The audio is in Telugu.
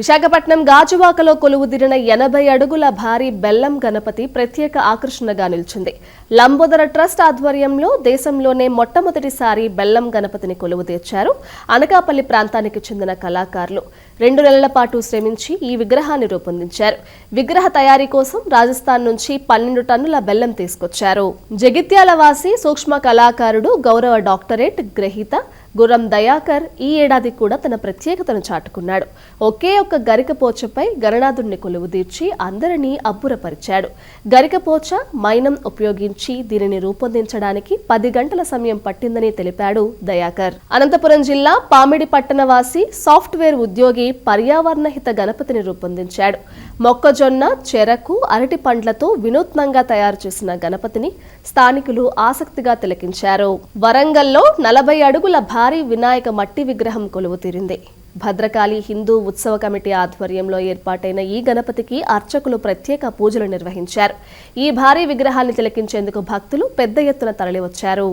విశాఖపట్నం గాజువాకలో కొలువుదిరిన ఎనభై అడుగుల భారీ బెల్లం గణపతి ప్రత్యేక ఆకర్షణగా నిలిచింది. లంబోదర ట్రస్ట్ ఆధ్వర్యంలో దేశంలోనే మొట్టమొదటిసారి బెల్లం గణపతిని కొలువు తీర్చారు. అనకాపల్లి ప్రాంతానికి చెందిన కళాకారులు రెండు నెలల పాటు శ్రమించి ఈ విగ్రహాన్ని రూపొందించారు. విగ్రహ తయారీ కోసం రాజస్థాన్ నుంచి పన్నెండు టన్నుల బెల్లం తీసుకొచ్చారు. జగిత్యాల వాసి సూక్ష్మ కళాకారుడు గౌరవ డాక్టరేట్ గ్రహీత గుర్రం దయాకర్ ఈ ఏడాది కూడా తన ప్రత్యేకతను చాటుకున్నాడు. ఒకే ఒక్క గరికపోచపై గణనాథుడిని కొలువుదీర్చి అందరినీ అబ్బురపరిచాడు. గరికపోచ మైనం ఉపయోగించి దీనిని రూపొందించడానికి పది గంటల సమయం పట్టిందని తెలిపాడు దయాకర్. అనంతపురం జిల్లా పామిడి పట్టణవాసి సాఫ్ట్వేర్ ఉద్యోగి పర్యావరణ హిత గణపతిని రూపొందించాడు. మొక్కజొన్న చెరకు అరటి పండ్లతో వినూత్నంగా తయారు చేసిన గణపతిని స్థానికులు ఆసక్తిగా తిలకించారు. వరంగల్లో నలభై అడుగుల భారీ వినాయక మట్టి విగ్రహం కొలువు తీరింది భద్రకాళి హిందూ ఉత్సవ కమిటీ ఆధ్వర్యంలో ఏర్పాటైన ఈ గణపతికి అర్చకులు ప్రత్యేక పూజలు నిర్వహించారు. ఈ భారీ విగ్రహాన్ని తిలకించేందుకు భక్తులు పెద్ద ఎత్తున తరలివచ్చారు.